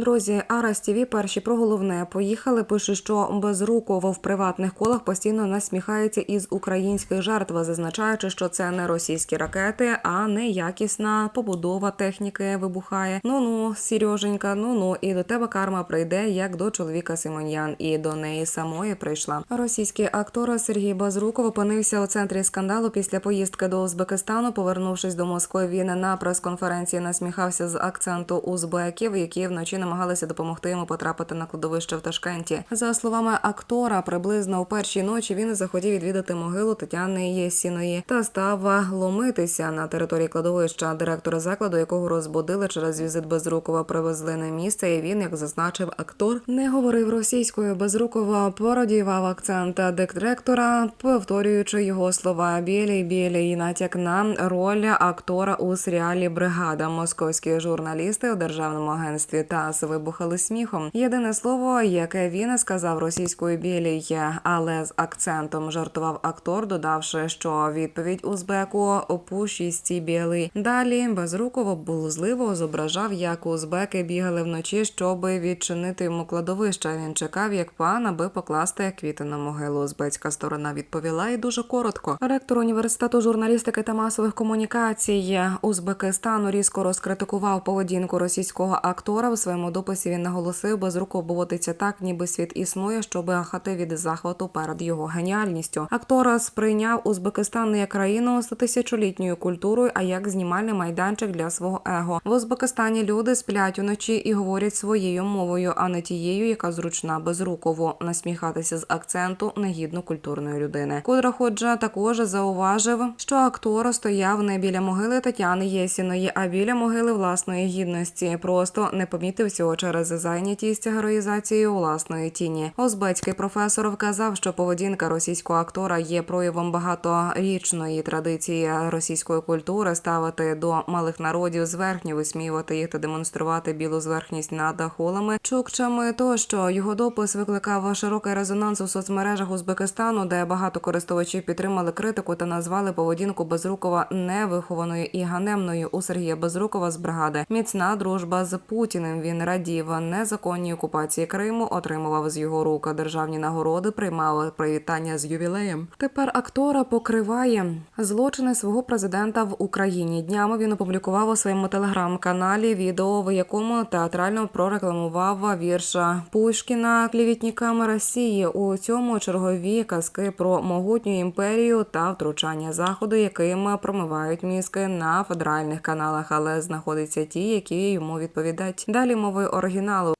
Друзі, Арас ТІВІ перші про головне поїхали. Пише, що Безруков в приватних колах постійно насміхається із українських жертв, зазначаючи, що це не російські ракети, а неякісна побудова техніки вибухає. Ну ну, Сереженька, ну ну, і до тебе карма прийде як до чоловіка Симоньян, і до неї самої прийшла. Російський актор Сергій Базруков опинився у центрі скандалу після поїздки до Узбекистану. Повернувшись до Москви, він на прес-конференції насміхався з акценту узбеків, які вночі намагалися допомогти йому потрапити на кладовище в Ташкенті. За словами актора, приблизно у першій ночі він захотів відвідати могилу Тетяни Єсіної та став ломитися на території кладовища. Директора закладу, якого розбудили через візит Безрукова, привезли на місце. І він, як зазначив актор, не говорив російською. Безрукова пародіював акцент директора, повторюючи його слова білі білі і натяк на роль актора у серіалі Бригада. Московські журналісти у державному агентстві ТАСС вибухали сміхом. Єдине слово, яке він сказав російською білій, але з акцентом жартував актор, додавши, що відповідь узбеку опушісті білий. Далі безруково булузливо зображав, як узбеки бігали вночі, щоб відчинити йому кладовище. Він чекав, як пан, аби покласти квіти на могилу. Узбецька сторона відповіла і дуже коротко. Ректор університету журналістики та масових комунікацій Узбекистану різко розкритикував поведінку російського актора. У своєму дописі він наголосив, безруко поводиться так, ніби світ існує, щоб ахати від захвату перед його геніальністю. Актора сприйняв Узбекистан не як країну з тисячолітньою культурою, а як знімальний майданчик для свого его. В Узбекистані люди сплять уночі і говорять своєю мовою, а не тією, яка зручна безруково. Насміхатися з акценту негідно культурної людини. Кудраходжа також зауважив, що актор стояв не біля могили Тетяни Єсіної, а біля могили власної гідності. Просто не помітив цього через зайнятість героїзацією власної тіні. Озбецький професор вказав, що поведінка російського актора є проявом багаторічної традиції російської культури ставити до малих народів зверхньо, висміювати їх та демонструвати білу зверхність над холами, чукчами. Тощо його допис викликав широкий резонанс у соцмережах Узбекистану, де багато користувачів підтримали критику та назвали поведінку Безрукова невихованою і ганебною у Сергія Безрукова з бригади. Міцна дружба з Путіним. Він радів незаконній окупації Криму, отримував з його рук державні нагороди, приймав привітання з ювілеєм. Тепер актора покриває злочини свого президента в Україні. Днями він опублікував у своєму телеграм-каналі відео, в якому театрально прорекламував вірша Пушкіна клівітниками Росії. У цьому чергові казки про могутню імперію та втручання заходу, яким промивають мізки на федеральних каналах, але знаходяться ті, які йому відповідають. Далі мови оригіналу.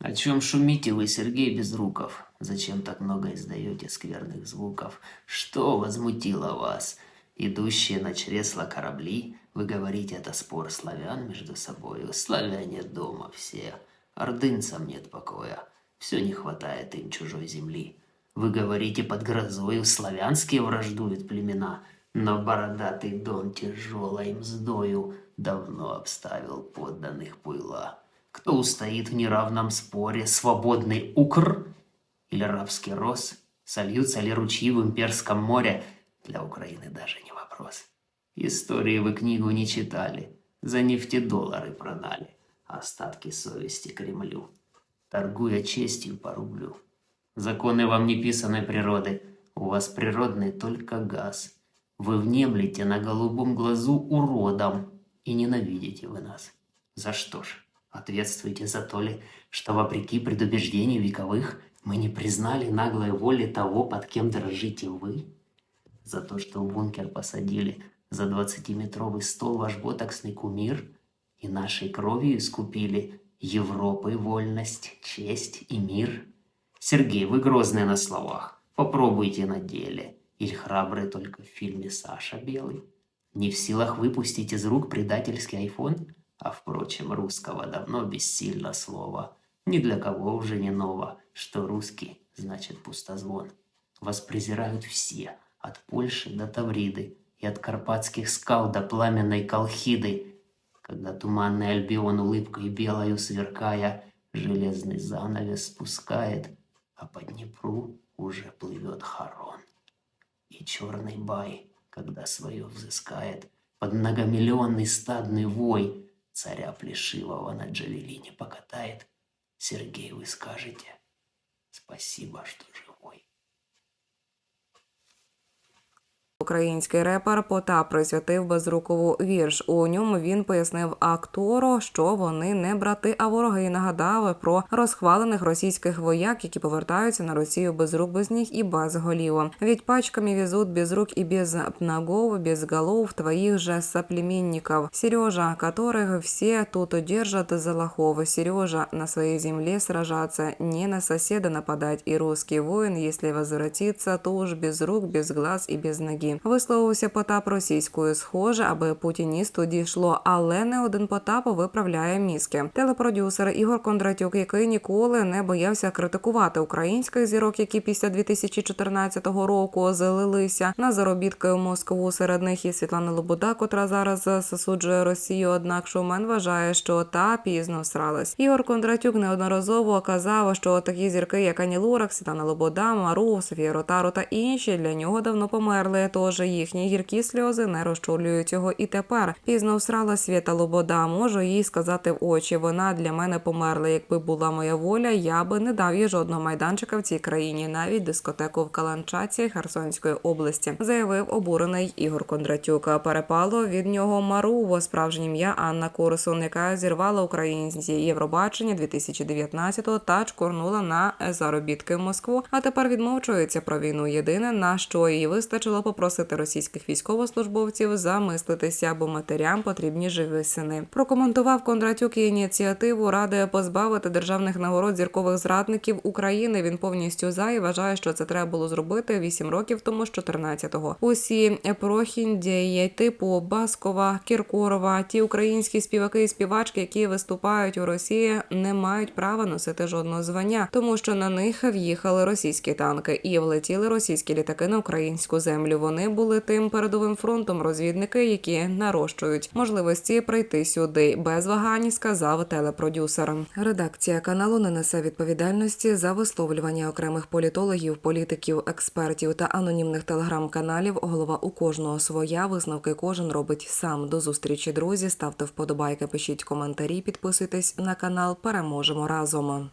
О чем шумите вы, Сергей Безруков? Зачем так много издаете скверных звуков? Что возмутило вас? Идущие на чресло корабли? Вы говорите, это спор славян между собою. Славяне дома все. Ордынцам нет покоя. Все не хватает им чужой земли. Вы говорите, под грозою славянские враждуют племена, но бородатый дон тяжелой мздою давно обставил подданных пыла. Кто устоит в неравном споре, свободный укр или рабский рос? Сольются ли ручьи в имперском море? Для Украины даже не вопрос. Истории вы книгу не читали, за нефтедоллары продали остатки совести Кремлю, торгуя честью по рублю. Законы вам не писаной природы, у вас природный только газ. Вы внемлете на голубом глазу уродом и ненавидите вы нас. За что ж? Ответствуете за то ли, что вопреки предубеждению вековых мы не признали наглой воли того, под кем дрожите вы? За то, что в бункер посадили за 20-метровый стол ваш ботоксный кумир и нашей кровью искупили Европы вольность, честь и мир? Сергей, вы грозные на словах. Попробуйте на деле. Или храбрый только в фильме «Саша Белый». Не в силах выпустить из рук предательский айфон? А впрочем, русского давно бессильно слово. Ни для кого уже не ново, что русский значит пустозвон. Вас презирают все, от Польши до Тавриды, и от карпатских скал до пламенной Колхиды, когда туманный Альбион улыбкой белою сверкая, железный занавес спускает, а по Днепру уже плывет Харон. И черный бай, когда свое взыскает, под многомиллионный стадный вой, царя плешивого на Джавелине покатает, Сергей, вы скажете? Спасибо, что живой. Український репер Потап присвятив безрукову вірш. У ньому він пояснив актору, що вони не брати, а вороги. І нагадав про розхвалених російських вояк, які повертаються на Росію без рук, без ніг і без голів. Ведь пачками везут без рук и без ногов, без голов твоих же соплеменников. Сережа, которых все тут держат за лохов. Сережа, на своей земле сражаться, не на соседа нападать. И русский воин, если возвратится, то уж без рук, без глаз і без ноги. Висловився Потап російською схоже, аби путіністу дійшло, але не один Потап виправляє мізки. Телепродюсер Ігор Кондратюк, який ніколи не боявся критикувати українських зірок, які після 2014 року залилися на заробітки у Москву. Серед них і Світлана Лобода, котра зараз засуджує Росію. Однак шоумен вважає, що та пізно всралась. Ігор Кондратюк неодноразово казав, що такі зірки, як Ані Лорак, Світлана Лобода, Мару, Софія Ротару та інші для нього давно померли. Тож їхні гіркі сльози не розчулюють його. І тепер пізно всрала Свята Лобода. Можу їй сказати в очі. Вона для мене померла. Якби була моя воля, я би не дав їй жодного майданчика в цій країні, навіть дискотеку в Каланчаці Херсонської області, заявив обурений Ігор Кондратюк. Перепало від нього Мару, справжнє ім'я Анна Корсун, яка зірвала українці Євробачення 2019-го та чкорнула на заробітки в Москву. А тепер відмовчується про війну. Єдине на що їй вистачило попросити російських військовослужбовців замислитися, бо матерям потрібні живі сини. Прокоментував Кондратюк ініціативу ради позбавити державних нагород зіркових зрадників України. Він повністю за і вважає, що це треба було зробити 8 років тому з 14-го. Усі прохіндії типу Баскова, Кіркорова, ті українські співаки і співачки, які виступають у Росії, не мають права носити жодного звання, тому що на них в'їхали російські танки і влетіли російські літаки на українську землю. Вони були тим передовим фронтом розвідники, які нарощують можливості прийти сюди без вагань, сказав телепродюсер. Редакція каналу не несе відповідальності за висловлювання окремих політологів, політиків, експертів та анонімних телеграм-каналів. Голова у кожного своя висновки кожен робить сам. До зустрічі, друзі. Ставте вподобайки, пишіть коментарі, підписуйтесь на канал. Переможемо разом.